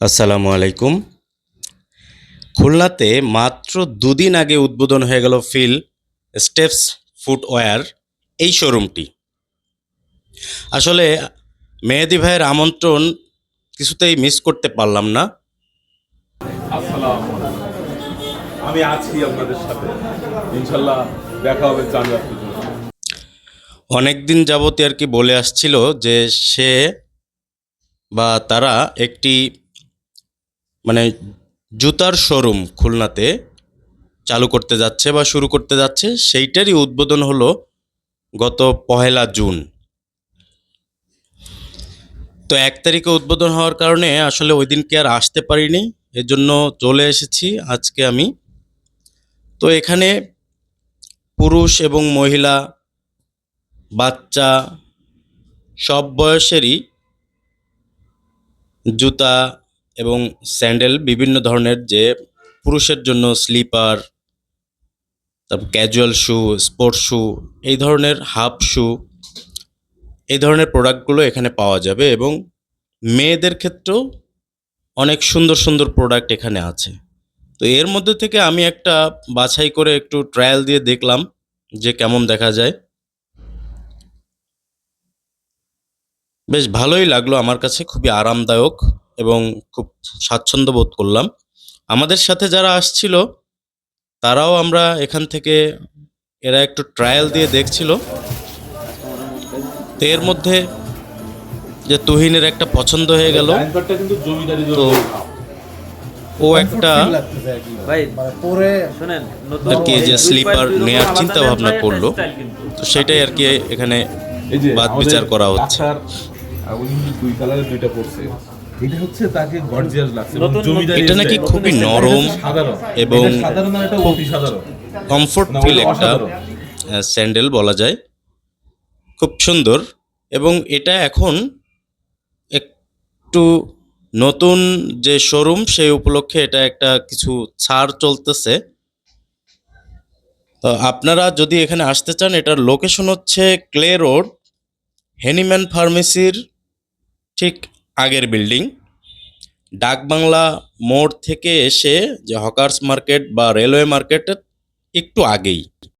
আসসালামু আলাইকুম। খুলনাতে মাত্র দুদিন আগে উদ্বোধন হয়ে গেল ফিল স্টেপস ফুটওয়্যার এই শোরুমটি। আসলে মেহেদি ভাইয়ের আমন্ত্রণ কিছুতেই মিস করতে পারলাম না। আমি আছি আপনাদের সাথে। ইনশাল্লাহ দেখা হবে আর কি বলে আসছিল যে সে বা তারা একটি মানে জুতার শোরুম খুলনাতে চালু করতে যাচ্ছে বা শুরু করতে যাচ্ছে, সেইটারই উদ্বোধন হলো গত পহেলা জুন। তো এক তারিখে উদ্বোধন হওয়ার কারণে আসলে ওই দিনকে আর আসতে পারিনি এর জন্য চলে এসেছি আজকে আমি। তো এখানে পুরুষ এবং মহিলা, বাচ্চা, সব বয়সেরই জুতা এবং স্যান্ডেল বিভিন্ন ধরনের যে পুরুষের জন্য স্লিপার, তারপর ক্যাজুয়াল শু, স্পোর্টস শু, এই ধরনের হাফ শু, এই ধরনের প্রোডাক্টগুলো এখানে পাওয়া যাবে এবং মেয়েদের ক্ষেত্রেও অনেক সুন্দর সুন্দর প্রোডাক্ট এখানে আছে। তো এর মধ্যে থেকে আমি একটা বাছাই করে একটু ট্রায়াল দিয়ে দেখলাম যে কেমন দেখা যায়। বেশ ভালোই লাগল আমার কাছে, খুবই আরামদায়ক। এবং খুব স্বাচ্ছন্দ্য বোধ করলাম। আমাদের সাথে যারা আসছিল তারাও আমরা এখান থেকে এরা একটু ট্রায়াল দিয়ে দেখছিল। তো এর মধ্যে যে তুহিনের একটা পছন্দ হয়ে গেল। তো ও একটা ভাই মানে পরে শুনেন নতুন আর কি যে স্লিপার আলাদা চিন্তা ভাবনা করল। তো সেটাই আর কি এখানে বাদ বিচার করা হচ্ছে। দুই কালারের দুইটা পড়ছে এটা হচ্ছে তাকে গর্জিয়াস লাগছে জমিদারি এটা নাকি। খুবই নরম এবং সাধারণ এটা অতি সাধারণ কমফোর্ট ফিল একটা। স্যান্ডেল বলা যায় খুব সুন্দর এবং এটা এখন একটু নতুন যে শোরুম সেই উপলক্ষে এটা একটা কিছু ছাড় চলতেছে তো আপনারা যদি এখানে আসতে চান এটার লোকেশন হচ্ছে ক্লে রোড হেনিম্যান ফার্মেসির ঠিক আগের বিল্ডিং। ডাকবাংলা মোড় থেকে এসে যে হকার্স মার্কেট বা রেলওয়ে মার্কেটের একটু আগেই।